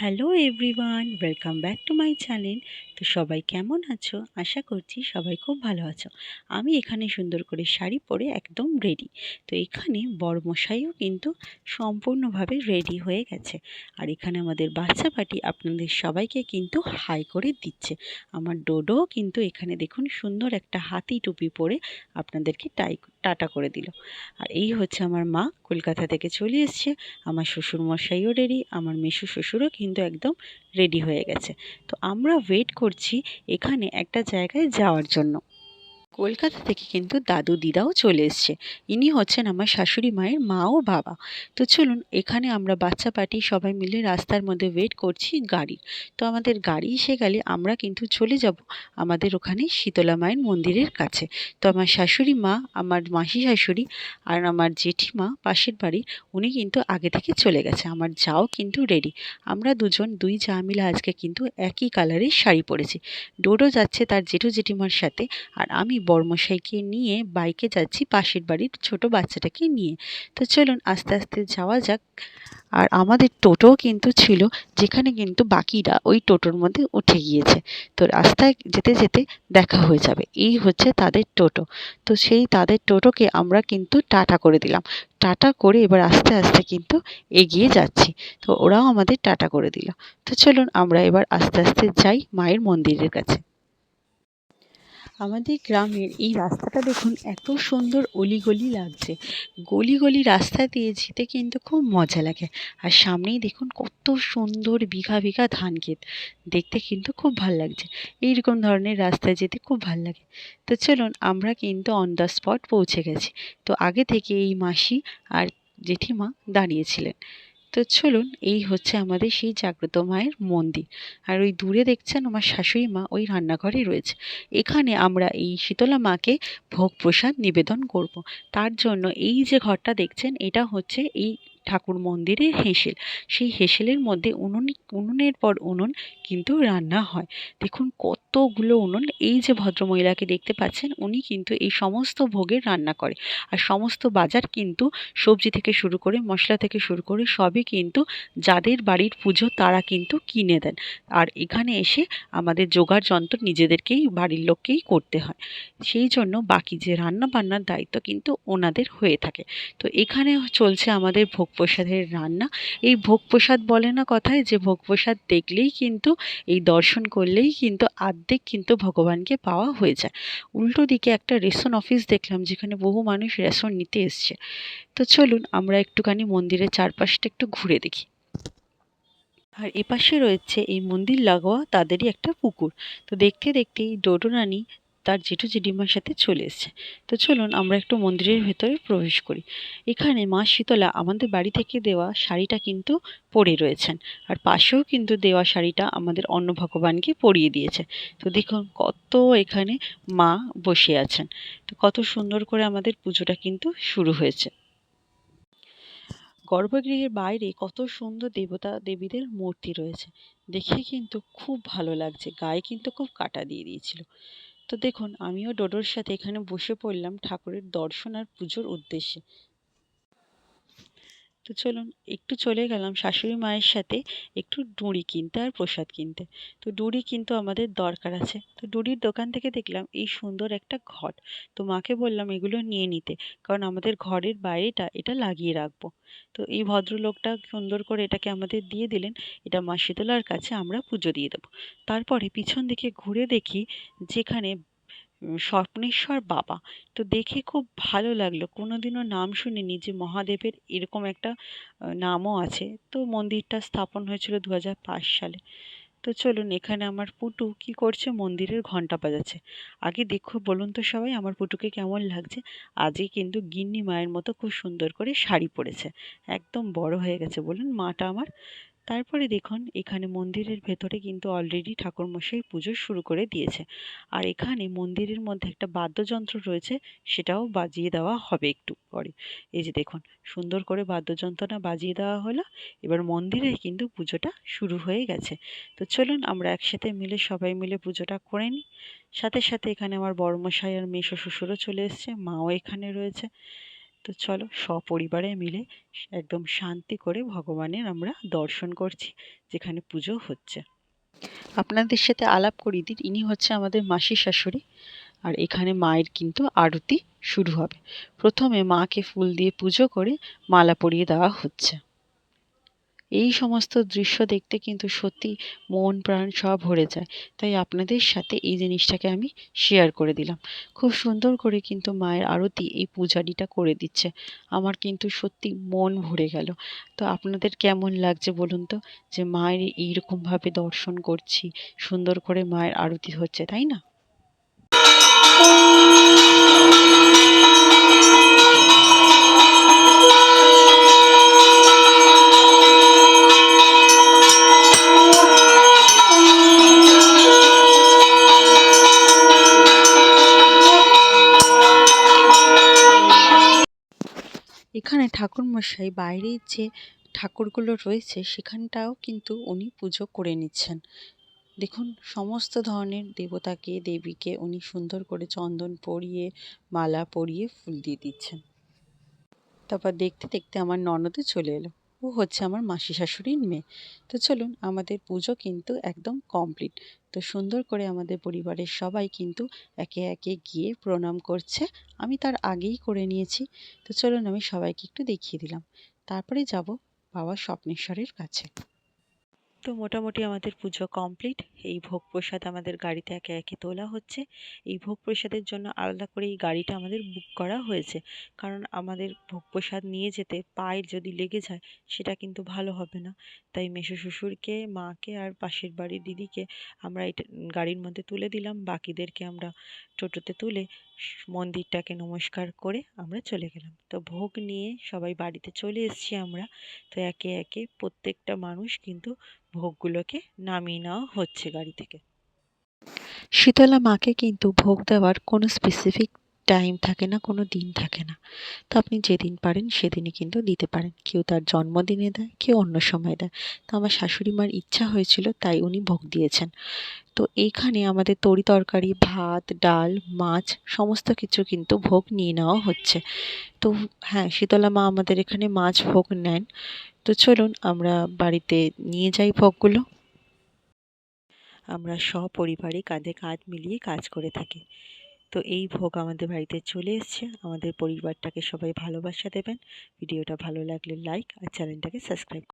Hello everyone, welcome back to my channel. তো সবাই কেমন আছো? আশা করছি সবাই খুব ভালো আছো। আমি এখানে সুন্দর করে শাড়ি পরে একদম রেডি তো এখানে বড়মশাইও কিন্তু সম্পূর্ণভাবে রেডি হয়ে গেছে। আর এখানে আমাদের বাচ্চা পাটি আপনাদের সবাইকে কিন্তু হাই করে দিচ্ছে। আমার ডোডো কিন্তু এখানে দেখুন সুন্দর একটা হাতি টুপি পরে আপনাদেরকে টাই, টাটা করে দিল। আর এই হচ্ছে আমার মা, কলকাতা থেকে চলে এসছে। আমার শ্বশুর মশাইও রেডি আমার মেশো শ্বশুরও কিন্তু একদম রেডি হয়ে গেছে। তো আমরা ওয়েট করছি এখানে একটা জায়গায় যাওয়ার জন্য। কলকাতা থেকে কিন্তু দাদু দিদাও চলে এসছে। ইনি হচ্ছেন আমার শাশুড়ি মায়ের মা ও বাবা। তো চলুন, এখানে আমরা বাচ্চা পার্টি সবাই মিলে রাস্তার মধ্যে ওয়েট করছি গাড়ির তো আমাদের গাড়ি এসে গেলে আমরা কিন্তু চলে যাব আমাদের ওখানে শীতলা মায়ের মন্দিরের কাছে। তো আমার শাশুড়ি মা, আমার মাসি শাশুড়ি আর আমার জেঠিমা পাশের বাড়ি, উনি কিন্তু আগে থেকে চলে গেছে। আমার যাও কিন্তু রেডি আমরা দুজন দুই যা আজকে কিন্তু একই কালারের শাড়ি পরেছি। ডোডো যাচ্ছে তার জেঠু জেঠিমার সাথে আর আমি বর্মশাইকে নিয়ে বাইকে যাচ্ছি, পাশের বাড়ির ছোট বাচ্চাটাকে নিয়ে। তো চলুন আস্তে আস্তে যাওয়া যাক। আর আমাদের টোটোও কিন্তু ছিল, যেখানে কিন্তু বাকিরা ওই টোটোর মধ্যে উঠে গিয়েছে। তো রাস্তায় যেতে যেতে দেখা হয়ে যাবে, এই হচ্ছে তাদের টোটো। তো সেই তাদের টোটোকে আমরা কিন্তু টাটা করে দিলাম। টাটা করে এবার আস্তে আস্তে কিন্তু এগিয়ে যাচ্ছি। তো ওরাও আমাদের টাটা করে দিল। তো চলুন আমরা এবার আস্তে আস্তে যাই মায়ের মন্দিরের কাছে। আমাদের গ্রামের এই রাস্তাটা দেখুন এত সুন্দর অলিগলি লাগছে। গলি গলি রাস্তা দিয়ে যেতে কিন্তু খুব মজা লাগে। আর সামনেই দেখুন কত সুন্দর বিঘা বিঘা ধান ক্ষেত। দেখতে কিন্তু খুব ভালো লাগছে। এইরকম ধরনের রাস্তায় যেতে খুব ভালো লাগে। তো চলুন আমরা কিন্তু অন দ্য স্পট পৌঁছে গেছি। তো আগে থেকে এই মাসি আর জেঠিমা দাঁড়িয়েছিলেন তো চলুন, এই হচ্ছে আমাদের সেই জাগ্রত মায়ের মন্দির আর ওই দূরে দেখছেন আমার শাশুড়ি মা, ওই রান্নাঘরে রয়েছে এখানে আমরা এই শীতলা মাকে ভোগ প্রসাদ নিবেদন করব। তার জন্য এই যে ঘরটা দেখছেন, এটা হচ্ছে এই ঠাকুর মন্দিরের হেঁসেল। সেই হেঁসেলের মধ্যে উনুন, উনুনের পর উনুন কিন্তু রান্না হয়। দেখুন কতগুলো উনুন। এই যে ভদ্রমহিলাকে দেখতে পাচ্ছেন, উনি কিন্তু এই সমস্ত ভোগের রান্না করে। আর সমস্ত বাজার কিন্তু সবজি থেকে শুরু করে, মশলা থেকে শুরু করে সবই কিন্তু যাদের বাড়ির পুজো তারা কিন্তু কিনে দেন। আর এখানে এসে আমাদের জোগাড় যন্ত্র নিজেদেরকেই, বাড়ির লোককেই করতে হয়। সেই জন্য বাকি যে রান্না বান্নার দায়িত্ব কিন্তু ওনাদের হয়ে থাকে। তো এখানে চলছে আমাদের ভোগ প্রসাদের রান্না। এই ভোগ প্রসাদ বলে না কথায়, যে ভোগ প্রসাদ দেখলেই কিন্তু, এই দর্শন করলেই কিন্তু আর্ধেক কিন্তু ভগবানকে পাওয়া হয়ে যায়। উল্টো দিকে একটা রেশন অফিস দেখলাম, যেখানে বহু মানুষ রেশন নিতে এসছে। তো চলুন, আমরা একটুখানি মন্দিরের চারপাশটা একটু ঘুরে দেখি। আর এপাশে রয়েছে এই মন্দির লাগোয়া তাদেরই একটা পুকুর। তো দেখতে দেখতে ডোডো রানী তার জেঠু জেঠিমার সাথে চলে এসছে। তো চলুন আমরা একটু মন্দিরের ভেতরে প্রবেশ করি। এখানে মা শীতলা আমাদের বাড়ি থেকে দেওয়া শাড়িটা কিন্তু পরে রয়েছেন। আর পাশেও কিন্তু দেওয়া শাড়িটা আমাদের অন্ন ভগবানকে পরিয়ে দিয়েছে। তো দেখুন কত এখানে মা বসে আছেন। তো কত সুন্দর করে আমাদের পুজোটা কিন্তু শুরু হয়েছে। গর্ভগৃহের বাইরে কত সুন্দর দেবতা দেবীদের মূর্তি রয়েছে। দেখে কিন্তু খুব ভালো লাগছে। গায়ে কিন্তু খুব কাটা দিয়ে দিয়েছিল। তো দেখুন আমিও ডোডোর সাথে এখানে বসে পড়লাম ঠাকুরের দর্শন আর পুজোর উদ্দেশ্যে। তো চলুন, একটু চলে গেলাম শাশুড়ি মায়ের সাথে একটু ডুঁড়ি কিনতে আর প্রসাদ কিনতে। তো ডুঁড়ি কিন্তু আমাদের দরকার আছে। তো ডুঁড়ির দোকান থেকে দেখলাম এই সুন্দর একটা ঘট। তো মাকে বললাম এগুলো নিয়ে নিতে, কারণ আমাদের ঘরের বাইরেটা এটা লাগিয়ে রাখব। তো এই ভদ্রলোকটা সুন্দর করে এটাকে আমাদের দিয়ে দিলেন, এটা মা শীতলার কাছে আমরা পুজো দিয়ে দেবো। তারপরে পিছন দিকে ঘুরে দেখি যেখানে স্বপ্নেশ্বর বাবা। তো দেখে খুব ভালো লাগল। কোনোদিনও নাম শুনিনি যে মহাদেবের এরকম একটা নামও আছে। তো মন্দিরটা স্থাপন হয়েছিল দু হাজার পাঁচ সালে। তো চলুন, এখানে আমার পুটু কি করছে? মন্দিরের ঘণ্টা বাজাচ্ছে। আগে দেখো, বলুন তো সবাই, আমার পুটুকে কেমন লাগছে? আজই কিন্তু গিন্নি মায়ের মতো খুব সুন্দর করে শাড়ি পরেছে। একদম বড় হয়ে গেছে। বলুন, মাটা আমার তারপরে দেখুন, এখানে মন্দিরের ভেতরে কিন্তু অলরেডি ঠাকুরমশাই পুজো শুরু করে দিয়েছে। আর এখানে মন্দিরের মধ্যে একটা বাদ্যযন্ত্র রয়েছে, সেটাও বাজিয়ে দেওয়া হবে একটু পরে। এই যে দেখুন, সুন্দর করে বাদ্যযন্ত্রটা বাজিয়ে দেওয়া হলো, এবার মন্দিরে কিন্তু পুজোটা শুরু হয়ে গেছে। তো চলুন, আমরা একসাথে মিলে, সবাই মিলে পুজোটা করে নিই। সাথে সাথে এখানে আমার বড়মশাই আর মেসো শ্বশুরও চলে এসছে, মাও এখানে রয়েছে। তো চলো সপরিবারে মিলে একদম শান্তি করে ভগবানের আমরা দর্শন করছি, যেখানে পুজো হচ্ছে। আপনাদের সাথে আলাপ করি দিন ইনি হচ্ছে আমাদের মাসি শাশুড়ি, আর এখানে মায়ের কিন্তু আরতি শুরু হবে। প্রথমে মাকে ফুল দিয়ে পুজো করে মালা পরিয়ে দেওয়া হচ্ছে। এই সমস্ত দৃশ্য দেখতে কিন্তু সত্যি মন, প্রাণ সব ভরে যায়। তাই আপনাদের সাথে এই জিনিসটাকে আমি শেয়ার করে দিলাম। খুব সুন্দর করে কিন্তু মায়ের আরতি এই পূজারিটা করে দিচ্ছে। আমার কিন্তু সত্যি মন ভরে গেল। তো আপনাদের কেমন লাগছে বলুন তো? যে মায়ের এইরকমভাবে দর্শন করছি, সুন্দর করে মায়ের আরতি হচ্ছে, তাই না? এখানে ঠাকুরমশাই বাইরে যে ঠাকুরগুলো রয়েছে, সেখানটাও কিন্তু উনি পুজো করে নিচ্ছেন। দেখুন, সমস্ত ধরনের দেবতাকে, দেবীকে উনি সুন্দর করে চন্দন পরিয়ে, মালা পরিয়ে ফুল দিয়ে দিচ্ছেন। তারপর দেখতে দেখতে আমার ননদও চলে এলো। ও হচ্ছে আমার মাসি শাশুড়ির মেয়ে। তো চলুন, আমাদের পুজো কিন্তু একদম কমপ্লিট তো সুন্দর করে আমাদের পরিবারের সবাই কিন্তু একে একে গিয়ে প্রণাম করছে। আমি তার আগেই করে নিয়েছি। তো চলুন, আমি সবাইকে একটু দেখিয়ে দিলাম। তারপরে যাব বাবা স্বপ্নেশ্বরের কাছে। তো মোটামুটি আমাদের পুজো কমপ্লিট এই ভোগ প্রসাদ আমাদের গাড়িতে একে একে তোলা হচ্ছে। এই ভোগ প্রসাদের জন্য আলাদা করে এই গাড়িটা আমাদের বুক করা হয়েছে। কারণ আমাদের ভোগ প্রসাদ নিয়ে যেতে পায়ে যদি লেগে যায়, সেটা কিন্তু ভালো হবে না। তাই মেসো শ্বশুরকে, মাকে আর পাশের বাড়ির দিদিকে আমরা এটা গাড়ির মধ্যে তুলে দিলাম। বাকিদেরকে আমরা টোটোতে তুলে মন্দিরটাকে নমস্কার করে আমরা চলে গেলাম। তো ভোগ নিয়ে সবাই বাড়িতে চলে এসছি আমরা। তো একে একে প্রত্যেকটা মানুষ কিন্তু ভোগগুলোকে নামিয়ে নেওয়া হচ্ছে গাড়ি থেকে। শীতলা মাকে কিন্তু ভোগ দেওয়ার কোনো স্পেসিফিক টাইম থাকে না, কোনো দিন থাকে না। তো আপনি যেদিন পারেন, সেদিনই কিন্তু দিতে পারেন। কেউ তার জন্মদিনে দেয়, কেউ অন্য সময় দেয়। তো আমার শাশুড়ি মার ইচ্ছা হয়েছিল, তাই উনি ভোগ দিয়েছেন। তো এইখানে আমাদের তরি তরকারি, ভাত, ডাল, মাছ, সমস্ত কিছু কিন্তু ভোগ নিয়ে নেওয়া হচ্ছে। তো হ্যাঁ শীতলা মা আমাদের এখানে মাছ ভোগ নেন। তো চলুন, আমরা বাড়িতে নিয়ে যাই ভোগগুলো। আমরা সপরিবারে কাঁধে কাঁধ মিলিয়ে কাজ করে থাকি। তো এই ভোগ আমাদের বাড়িতে চলে এসছে। আমাদের পরিবারটাকে সবাই ভালোবাসা দেবেন। ভিডিওটা ভালো লাগলে লাইক আর চ্যানেলটাকে সাবস্ক্রাইব